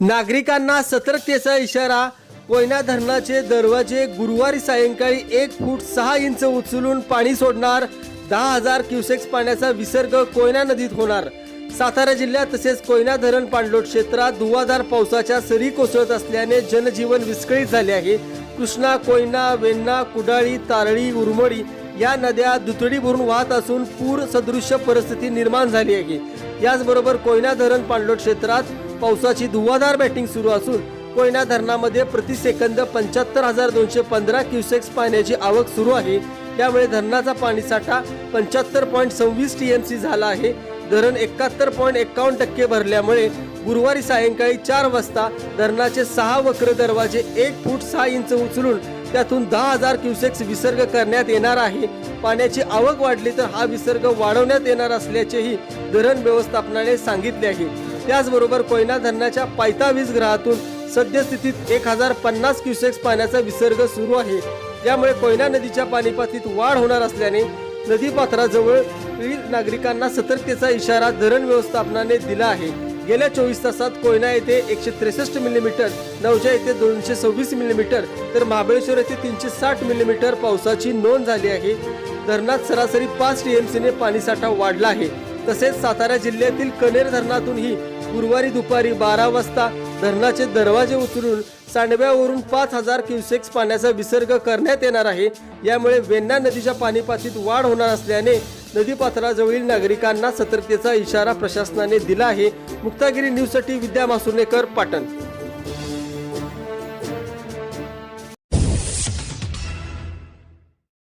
नागरिकांना सतर्कतेचा इशारा कोयना धरणाचे दरवाजे गुरुवारी सायंकाळी एक फूट सहा इंच उचलून पाणी सोडणार. दहा हजार क्युसेक्स पाण्याचा विसर्ग कोयना नदीत होणार. सातारा जिल्ह्यात तसेच कोयना धरण पाणलोट क्षेत्रात धुवाधार पावसाच्या सरी कोसळत असल्याने जनजीवन विस्कळीत झाले आहे. कृष्णा कोयना वेण्णा कुडाळी तारळी उरमडी या नद्या दुतडी भरून वाहत असून पूर सदृश्य परिस्थिती निर्माण झाली आहे. याचबरोबर कोयना धरण पाणलोट क्षेत्रात पावसाची धुवाधार बॅटिंग सुरू असून कोयना धरणामध्ये प्रति सेकंद पंच्याहत्तर हजार दोनशे पंधरा क्युसेक्स पाण्याची आवक सुरू आहे. त्यामुळे धरणाचा पाणीसाठा पंच्याहत्तर पॉईंट सव्वीस टी एम सी झाला आहे. धरण एकाहत्तर पॉईंट एक्कावन्न टक्के भरल्यामुळे गुरुवारी सायंकाळी चार वाजता धरणाचे सहा वक्र दरवाजे एक फूट सहा इंच उचलून त्यातून दहा हजार क्युसेक्स विसर्ग करण्यात येणार आहे. पाण्याची आवक वाढली तर हा विसर्ग वाढवण्यात येणार असल्याचेही धरण व्यवस्थापनाने सांगितले आहे. त्याचबरोबर कोयना धरणाच्या पायता वीज ग्रहातून सद्यस्थितीत एक हजार पन्नास क्युसेक्स पाण्याचा विसर्ग सुरू आहे. यामुळे कोयना नदीच्या पाणीपातीत वाढ होणार असल्याने नदीपात्राजवळ नागरिकांना सतर्कतेचा इशारा धरण व्यवस्थापनाने दिला आहे. गेल्या चोवीस तासात कोयना येथे एकशे त्रेसष्ट मिलीमीटर नवजा येथे दोनशे सव्वीस मिलीमीटर तर महाबळेश्वर येथे तीनशे साठ मिलीमीटर पावसाची नोंद झाली आहे. धरणात सरासरी पाच टीएमसीने पाणीसाठा वाढला आहे. तसेच सातारा जिल्ह्यातील कनेर धरणातूनही गुरुवारी दुपारी बारा वाजता धरणाचे दरवाजे उचलून सांडव्यावरून पाच हजार क्युसेक्स पाण्याचा विसर्ग करण्यात येणार आहे. यामुळे वेण्णा नदीच्या पाणीपातीत वाढ होणार असल्याने नदीपात्राजवळील नागरिकांना सतर्कतेचा इशारा प्रशासनाने दिला आहे. मुक्तागिरी न्यूजसाठी विद्या मासुर्नेकर पाटण.